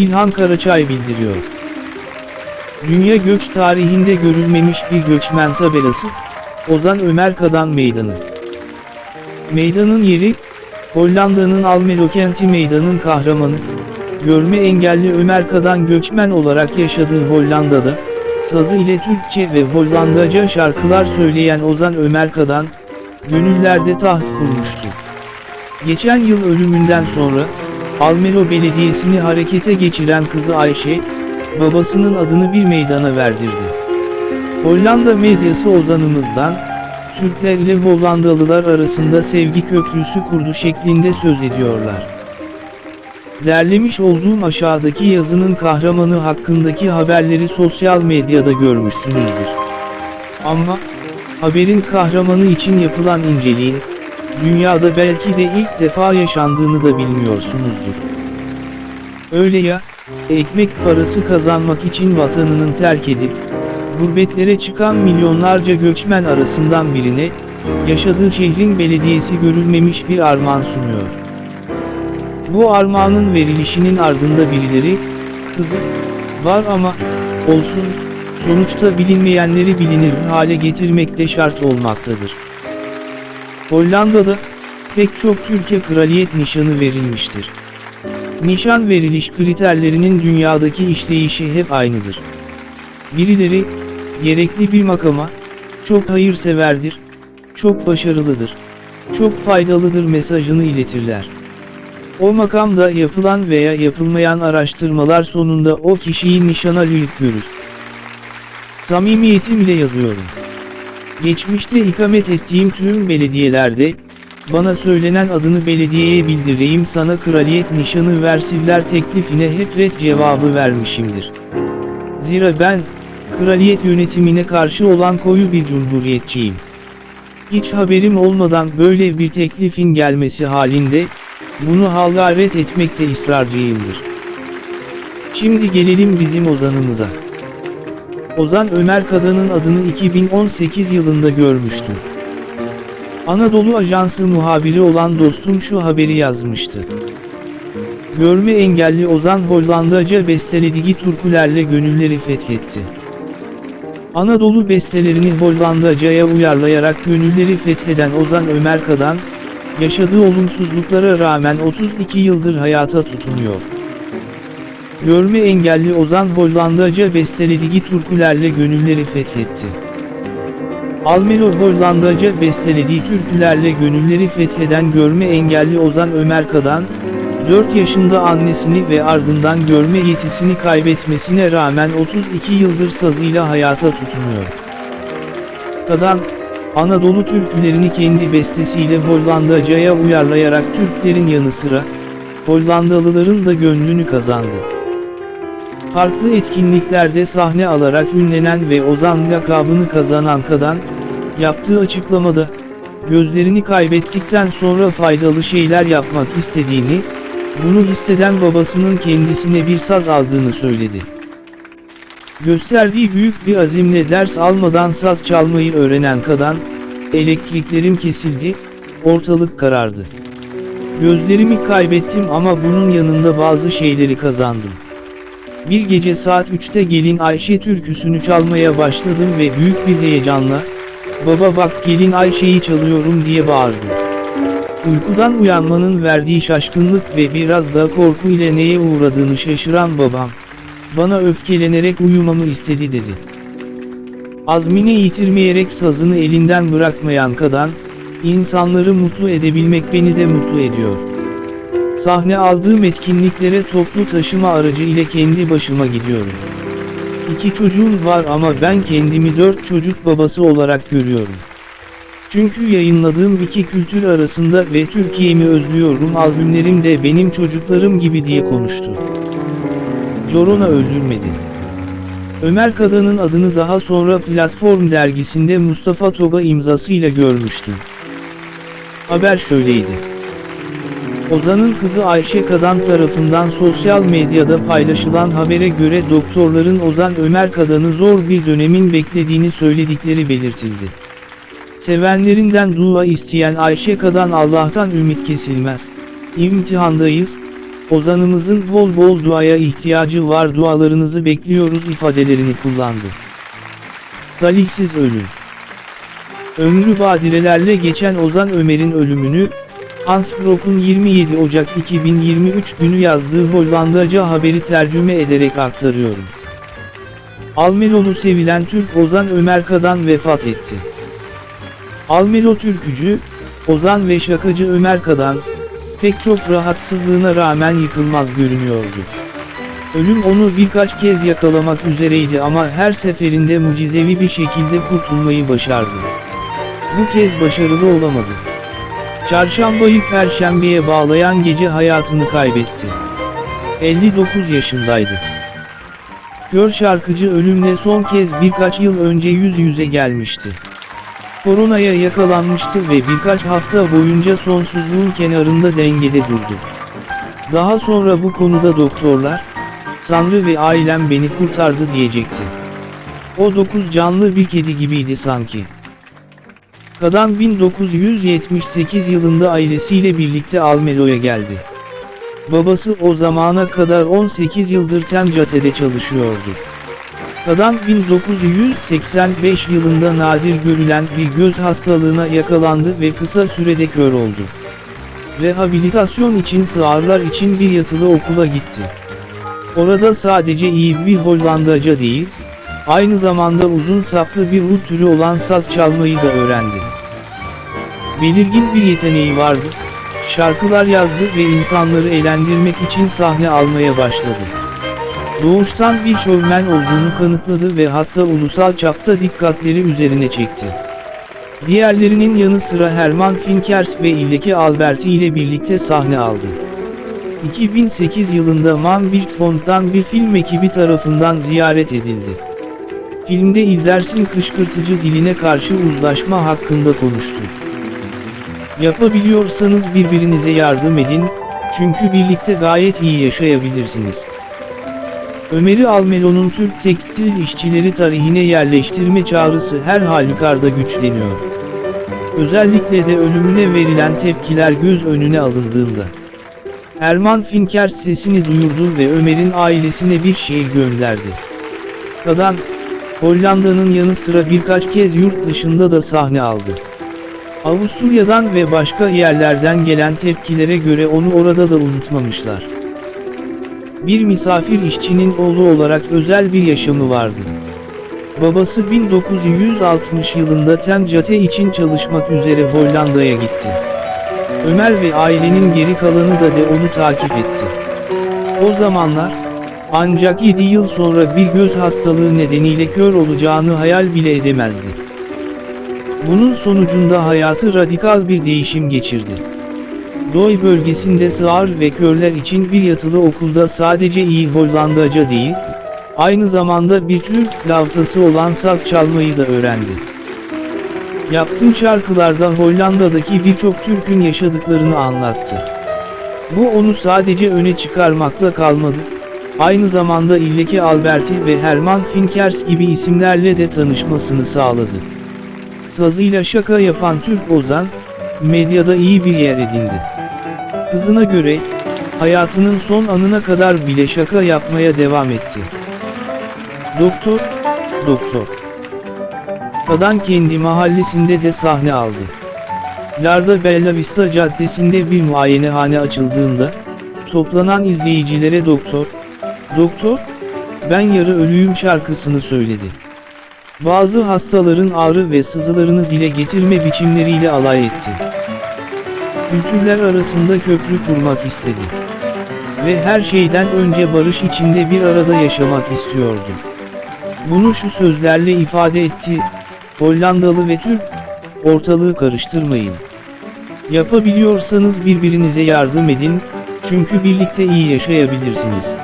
İlhan Karaçay bildiriyor. Dünya göç tarihinde görülmemiş bir göçmen tabelası, Ozan Ömer Kadan Meydanı. Meydanın yeri, Hollanda'nın Almelo kenti meydanın kahramanı, görme engelli Ömer Kadan göçmen olarak yaşadığı Hollanda'da, sazı ile Türkçe ve Hollandaca şarkılar söyleyen Ozan Ömer Kadan, gönüllerde taht kurmuştu. Geçen yıl ölümünden sonra, Almelo Belediyesi'ni harekete geçiren kızı Ayşe, babasının adını bir meydana verdirdi. Hollanda medyası ozanımızdan, Türkler ile Hollandalılar arasında sevgi köprüsü kurdu şeklinde söz ediyorlar. Derlemiş olduğum aşağıdaki yazının kahramanı hakkındaki haberleri sosyal medyada görmüşsünüzdür. Ama, haberin kahramanı için yapılan inceliğin, dünyada belki de ilk defa yaşandığını da bilmiyorsunuzdur. Öyle ya, ekmek parası kazanmak için vatanının terk edip, gurbetlere çıkan milyonlarca göçmen arasından birine, yaşadığı şehrin belediyesi görülmemiş bir armağan sunuyor. Bu armağanın verilişinin ardında birileri, kızı, var ama, olsun, sonuçta bilinmeyenleri bilinir hale getirmekte şart olmaktadır. Hollanda'da, pek çok Türkiye kraliyet nişanı verilmiştir. Nişan veriliş kriterlerinin dünyadaki işleyişi hep aynıdır. Birileri, gerekli bir makama, çok hayırseverdir, çok başarılıdır, çok faydalıdır mesajını iletirler. O makamda yapılan veya yapılmayan araştırmalar sonunda o kişiyi nişana layık görür. Samimiyetimle yazıyorum. Geçmişte ikamet ettiğim tüm belediyelerde, bana söylenen adını belediyeye bildireyim sana kraliyet nişanı versivler teklifine hep red cevabı vermişimdir. Zira ben, kraliyet yönetimine karşı olan koyu bir cumhuriyetçiyim. Hiç haberim olmadan böyle bir teklifin gelmesi halinde, bunu hakaret etmekte ısrarcıyımdır. Şimdi gelelim bizim ozanımıza. Ozan Ömer Kadan'ın adını 2018 yılında görmüştüm. Anadolu Ajansı muhabiri olan dostum şu haberi yazmıştı. Görme engelli Ozan Hollandaca bestelediği türkülerle gönülleri fethetti. Anadolu bestelerini Hollandaca'ya uyarlayarak gönülleri fetheden Ozan Ömer Kadan, yaşadığı olumsuzluklara rağmen 32 yıldır hayata tutunuyor. Görme engelli Ozan Hollandaca bestelediği türkülerle gönülleri fethetti. Almelo Hollandaca bestelediği türkülerle gönülleri fetheden görme engelli Ozan Ömer Kadan, 4 yaşında annesini ve ardından görme yetisini kaybetmesine rağmen 32 yıldır sazıyla hayata tutunuyor. Kadan, Anadolu türkülerini kendi bestesiyle Hollandaca'ya uyarlayarak Türklerin yanı sıra, Hollandalıların da gönlünü kazandı. Farklı etkinliklerde sahne alarak ünlenen ve Ozan lakabını kazanan Kadan, yaptığı açıklamada, gözlerini kaybettikten sonra faydalı şeyler yapmak istediğini, bunu hisseden babasının kendisine bir saz aldığını söyledi. Gösterdiği büyük bir azimle ders almadan saz çalmayı öğrenen Kadan, elektriklerim kesildi, ortalık karardı. Gözlerimi kaybettim ama bunun yanında bazı şeyleri kazandım. Bir gece saat 3'te gelin Ayşe türküsünü çalmaya başladım ve büyük bir heyecanla, baba bak gelin Ayşe'yi çalıyorum diye bağırdım. Uykudan uyanmanın verdiği şaşkınlık ve biraz da korku ile neye uğradığını şaşıran babam, bana öfkelenerek uyumamı istedi dedi. Azmini yitirmeyerek sazını elinden bırakmayan kadın, insanları mutlu edebilmek beni de mutlu ediyor. Sahne aldığım etkinliklere toplu taşıma aracı ile kendi başıma gidiyorum. İki çocuğum var ama ben kendimi dört çocuk babası olarak görüyorum. Çünkü yayınladığım iki kültür arasında ve Türkiye'mi özlüyorum albümlerim de benim çocuklarım gibi diye konuştu. Corona öldürmedi. Ömer Kadan'ın adını daha sonra Platform dergisinde Mustafa Toga imzasıyla görmüştüm. Haber şöyleydi. Ozan'ın kızı Ayşe Kadan tarafından sosyal medyada paylaşılan habere göre doktorların Ozan Ömer Kadan'ı zor bir dönemin beklediğini söyledikleri belirtildi. Sevenlerinden dua isteyen Ayşe Kadan Allah'tan ümit kesilmez. İmtihandayız, Ozanımızın bol bol duaya ihtiyacı var dualarınızı bekliyoruz ifadelerini kullandı. Talihsiz ölüm. Ömrü badirelerle geçen Ozan Ömer'in ölümünü, Hans Brock'un 27 Ocak 2023 günü yazdığı Hollandaca haberi tercüme ederek aktarıyorum. Almelolu sevilen Türk Ozan Ömer Kadan vefat etti. Almelo türkücü, Ozan ve şakacı Ömer Kadan, pek çok rahatsızlığına rağmen yıkılmaz görünüyordu. Ölüm onu birkaç kez yakalamak üzereydi ama her seferinde mucizevi bir şekilde kurtulmayı başardı. Bu kez başarılı olamadı. Çarşambayı perşembeye bağlayan gece hayatını kaybetti. 59 yaşındaydı. Kör şarkıcı ölümle son kez birkaç yıl önce yüz yüze gelmişti. Koronaya yakalanmıştı ve birkaç hafta boyunca sonsuzluğun kenarında dengede durdu. Daha sonra bu konuda doktorlar, Tanrı ve ailem beni kurtardı diyecekti. O dokuz canlı bir kedi gibiydi sanki. Kadan 1978 yılında ailesiyle birlikte Almelo'ya geldi. Babası o zamana kadar 18 yıldır Temcate'de çalışıyordu. Kadan 1985 yılında nadir görülen bir göz hastalığına yakalandı ve kısa sürede kör oldu. Rehabilitasyon için sağırlar için bir yatılı okula gitti. Orada sadece iyi bir Hollandaca değil, aynı zamanda uzun saplı bir ud türü olan saz çalmayı da öğrendi. Belirgin bir yeteneği vardı, şarkılar yazdı ve insanları eğlendirmek için sahne almaya başladı. Doğuştan bir şovmen olduğunu kanıtladı ve hatta ulusal çapta dikkatleri üzerine çekti. Diğerlerinin yanı sıra Herman Finkers ve Illeke Alberti ile birlikte sahne aldı. 2008 yılında Man Bildfond'dan bir film ekibi tarafından ziyaret edildi. Filmde İlders'in kışkırtıcı diline karşı uzlaşma hakkında konuştu. Yapabiliyorsanız birbirinize yardım edin, çünkü birlikte gayet iyi yaşayabilirsiniz. Ömer'i Almelo'nun Türk tekstil işçileri tarihine yerleştirme çağrısı her halükarda güçleniyor. Özellikle de ölümüne verilen tepkiler göz önüne alındığında. Erman Finker sesini duyurdu ve Ömer'in ailesine bir şey gönderdi. Kadan, Hollanda'nın yanı sıra birkaç kez yurt dışında da sahne aldı. Avusturya'dan ve başka yerlerden gelen tepkilere göre onu orada da unutmamışlar. Bir misafir işçinin oğlu olarak özel bir yaşamı vardı. Babası 1960 yılında Temcate için çalışmak üzere Hollanda'ya gitti. Ömer ve ailenin geri kalanı da de onu takip etti. O zamanlar, ancak 7 yıl sonra bir göz hastalığı nedeniyle kör olacağını hayal bile edemezdi. Bunun sonucunda hayatı radikal bir değişim geçirdi. Doy bölgesinde sağır ve körler için bir yatılı okulda sadece iyi Hollandaca değil, aynı zamanda bir Türk lavtası olan saz çalmayı da öğrendi. Yaptığı şarkılarda Hollanda'daki birçok Türk'ün yaşadıklarını anlattı. Bu onu sadece öne çıkarmakla kalmadı, aynı zamanda Illeke Alberti ve Herman Finkers gibi isimlerle de tanışmasını sağladı. Sazıyla şaka yapan Türk Ozan, medyada iyi bir yer edindi. Kızına göre, hayatının son anına kadar bile şaka yapmaya devam etti. Doktor, doktor. Kadan kendi mahallesinde de sahne aldı. Larda Bella Vista Caddesi'nde bir muayenehane açıldığında, toplanan izleyicilere doktor, doktor, ben yarı ölüyüm şarkısını söyledi. Bazı hastaların ağrı ve sızılarını dile getirme biçimleriyle alay etti. Kültürler arasında köprü kurmak istedi. Ve her şeyden önce barış içinde bir arada yaşamak istiyordu. Bunu şu sözlerle ifade etti, Hollandalı ve Türk, ortalığı karıştırmayın. Yapabiliyorsanız birbirinize yardım edin, çünkü birlikte iyi yaşayabilirsiniz.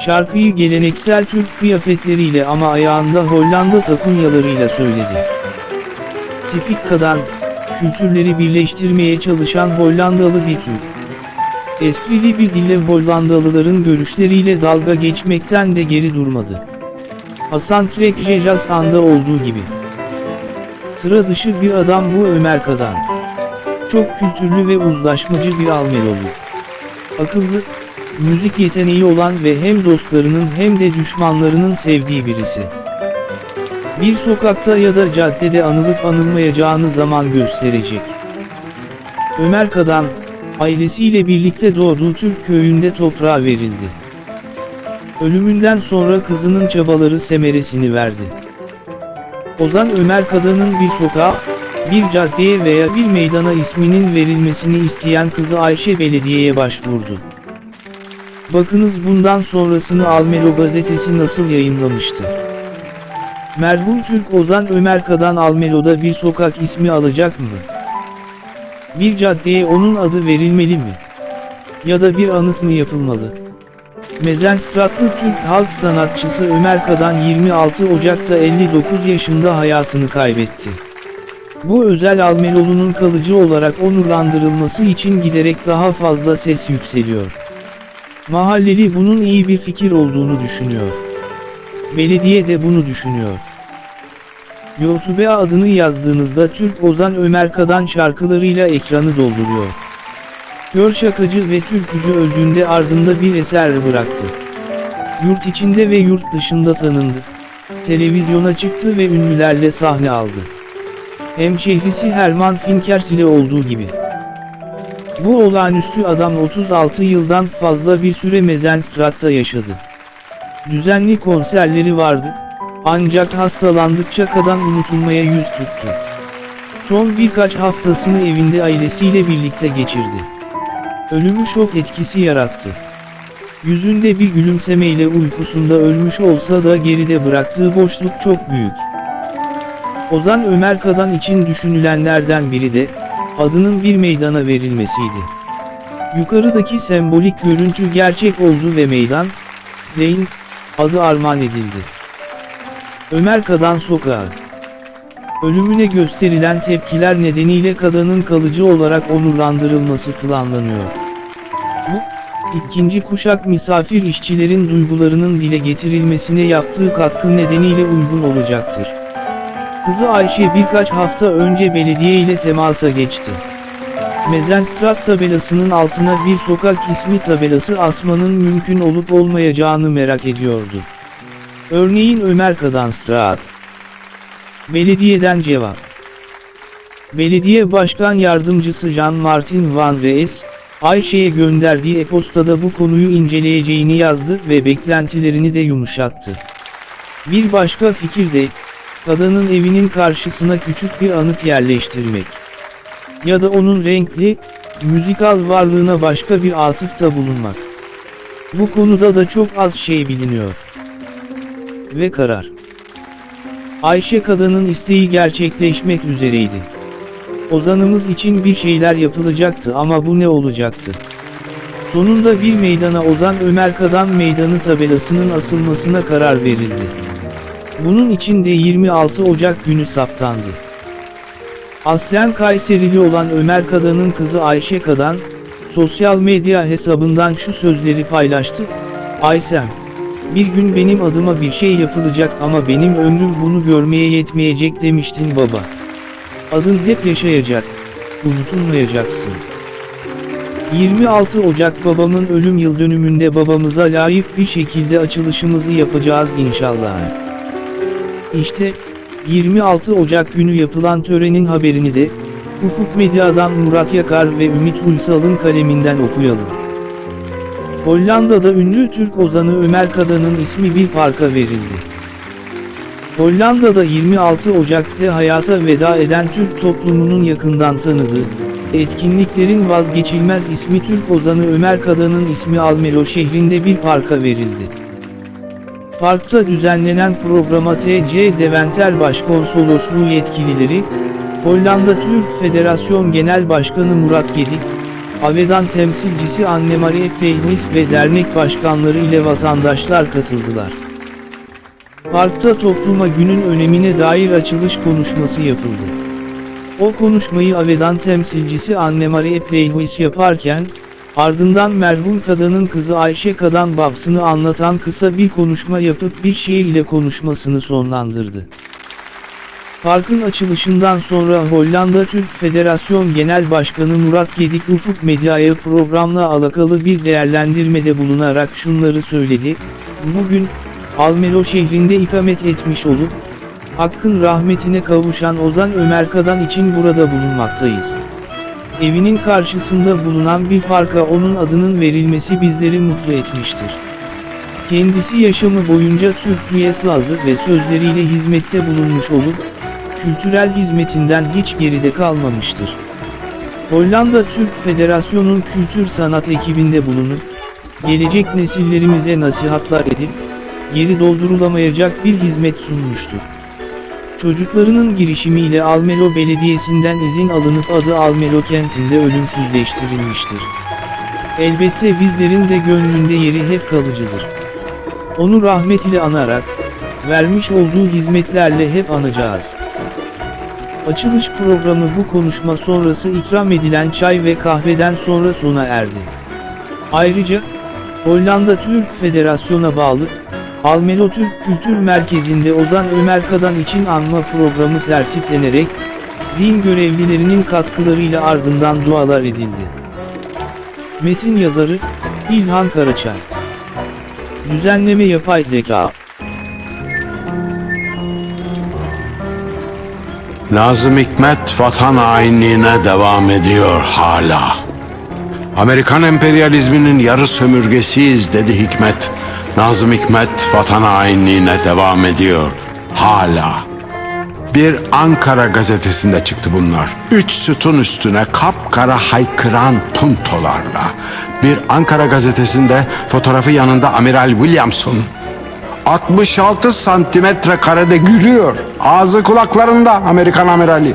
Şarkıyı geleneksel Türk kıyafetleriyle ama ayağında Hollanda takunyalarıyla söyledi. Tipik kadın, kültürleri birleştirmeye çalışan Hollandalı bir Türk. Esprili bir dille Hollandalıların görüşleriyle dalga geçmekten de geri durmadı. Hasan Trek Jejas anda olduğu gibi. Sıra dışı bir adam bu Ömer Kadan. Çok kültürlü ve uzlaşmacı bir Almelolu. Akıllı, müzik yeteneği olan ve hem dostlarının hem de düşmanlarının sevdiği birisi. Bir sokakta ya da caddede anılıp anılmayacağını zaman gösterecek. Ömer Kadan, ailesiyle birlikte doğduğu Türk köyünde toprağa verildi. Ölümünden sonra kızının çabaları semeresini verdi. Ozan Ömer Kadan'ın bir sokağa, bir caddeye veya bir meydana isminin verilmesini isteyen kızı Ayşe Belediye'ye başvurdu. Bakınız bundan sonrasını Almelo gazetesi nasıl yayınlamıştı. Merhum Türk Ozan Ömer Kadan Almelo'da bir sokak ismi alacak mı? Bir caddeye onun adı verilmeli mi? Ya da bir anıt mı yapılmalı? Mezenstratlı Türk halk sanatçısı Ömer Kadan 26 Ocak'ta 59 yaşında hayatını kaybetti. Bu özel Almelolu'nun kalıcı olarak onurlandırılması için giderek daha fazla ses yükseliyor. Mahalleli bunun iyi bir fikir olduğunu düşünüyor. Belediye de bunu düşünüyor. YouTube'a adını yazdığınızda Türk Ozan Ömer Kadan şarkılarıyla ekranı dolduruyor. Kör şakacı ve türkücü öldüğünde ardında bir eser bıraktı. Yurt içinde ve yurt dışında tanındı. Televizyona çıktı ve ünlülerle sahne aldı. Hemşehrisi Herman Finkers ile olduğu gibi. Bu olağanüstü adam 36 yıldan fazla bir süre Mezenstrat'ta yaşadı. Düzenli konserleri vardı, ancak hastalandıkça kadar unutulmaya yüz tuttu. Son birkaç haftasını evinde ailesiyle birlikte geçirdi. Ölümü şok etkisi yarattı. Yüzünde bir gülümsemeyle uykusunda ölmüş olsa da geride bıraktığı boşluk çok büyük. Ozan Ömer Kadan için düşünülenlerden biri de, adının bir meydana verilmesiydi. Yukarıdaki sembolik görüntü gerçek oldu ve meydan, Zeyn, adı armağan edildi. Ömer Kadan Sokağı Ölümüne gösterilen tepkiler nedeniyle Kadan'ın kalıcı olarak onurlandırılması planlanıyor. Bu, ikinci kuşak misafir işçilerin duygularının dile getirilmesine yaptığı katkı nedeniyle uygun olacaktır. Kızı Ayşe birkaç hafta önce belediye ile temasa geçti. Mezenstrat tabelasının altına bir sokak ismi tabelası asmanın mümkün olup olmayacağını merak ediyordu. Örneğin Ömer Kadanstrat. Belediyeden cevap. Belediye Başkan Yardımcısı Jean-Martin Van Rees, Ayşe'ye gönderdiği e-postada bu konuyu inceleyeceğini yazdı ve beklentilerini de yumuşattı. Bir başka fikir de, Kadının evinin karşısına küçük bir anıt yerleştirmek. Ya da onun renkli, müzikal varlığına başka bir atıfta bulunmak. Bu konuda da çok az şey biliniyor. Ve karar. Ayşe kadının isteği gerçekleşmek üzereydi. Ozanımız için bir şeyler yapılacaktı ama bu ne olacaktı? Sonunda bir meydana Ozan Ömer Kadan Meydanı tabelasının asılmasına karar verildi. Bunun için de 26 Ocak günü saptandı. Aslen Kayserili olan Ömer Kadan'ın kızı Ayşe Kadan, sosyal medya hesabından şu sözleri paylaştı. Aysem, bir gün benim adıma bir şey yapılacak ama benim ömrüm bunu görmeye yetmeyecek demiştin baba. Adın hep yaşayacak, unutulmayacaksın. 26 Ocak babamın ölüm yıl dönümünde babamıza layık bir şekilde açılışımızı yapacağız inşallah. İşte, 26 Ocak günü yapılan törenin haberini de, Ufuk Medya'dan Murat Yakar ve Ümit Uysal'ın kaleminden okuyalım. Hollanda'da ünlü Türk ozanı Ömer Kadan'ın ismi bir parka verildi. Hollanda'da 26 Ocak'ta hayata veda eden Türk toplumunun yakından tanıdığı, etkinliklerin vazgeçilmez ismi Türk ozanı Ömer Kadan'ın ismi Almelo şehrinde bir parka verildi. Parkta düzenlenen programa TC Deventer Başkonsolosluğu yetkilileri, Hollanda Türk Federasyon Genel Başkanı Murat Gedik, Avedan temsilcisi Anne-Marie Peynis ve dernek başkanları ile vatandaşlar katıldılar. Parkta topluma günün önemine dair açılış konuşması yapıldı. O konuşmayı Avedan temsilcisi Anne-Marie Peynis yaparken, Ardından merhum kadının kızı Ayşe Kadan babsını anlatan kısa bir konuşma yapıp bir şiir ile konuşmasını sonlandırdı. Parkın açılışından sonra Hollanda Türk Federasyon Genel Başkanı Murat Gedik Ufuk Medya'ya programla alakalı bir değerlendirmede bulunarak şunları söyledi. Bugün, Almelo şehrinde ikamet etmiş olup, Hakkın rahmetine kavuşan Ozan Ömer Kadan için burada bulunmaktayız. Evinin karşısında bulunan bir parka onun adının verilmesi bizleri mutlu etmiştir. Kendisi yaşamı boyunca Türkiye sazı ve sözleriyle hizmette bulunmuş olup, kültürel hizmetinden hiç geride kalmamıştır. Hollanda Türk Federasyonu'nun kültür sanat ekibinde bulunup, gelecek nesillerimize nasihatler edip, geri doldurulamayacak bir hizmet sunmuştur. Çocuklarının girişimiyle Almelo Belediyesi'nden izin alınıp adı Almelo kentinde ölümsüzleştirilmiştir. Elbette bizlerin de gönlünde yeri hep kalıcıdır. Onu rahmet ile anarak, vermiş olduğu hizmetlerle hep anacağız. Açılış programı bu konuşma sonrası ikram edilen çay ve kahveden sonra sona erdi. Ayrıca, Hollanda Türk Federasyonu'na bağlı, Almelo Türk Kültür Merkezi'nde Ozan Ömer Kadan için anma programı tertiplenerek, din görevlilerinin katkılarıyla ardından dualar edildi. Metin yazarı, İlhan Karaçay Düzenleme yapay zeka Nazım Hikmet vatan hainliğine devam ediyor hala. Amerikan emperyalizminin yarı sömürgesiyiz dedi Hikmet. Nazım Hikmet vatan hainliğine devam ediyor hala. Bir Ankara gazetesinde çıktı bunlar. Üç sütun üstüne kapkara haykıran puntolarla. Bir Ankara gazetesinde fotoğrafı yanında Amiral Williamson 66 santimetre karede gülüyor. Ağzı kulaklarında Amerikan amirali.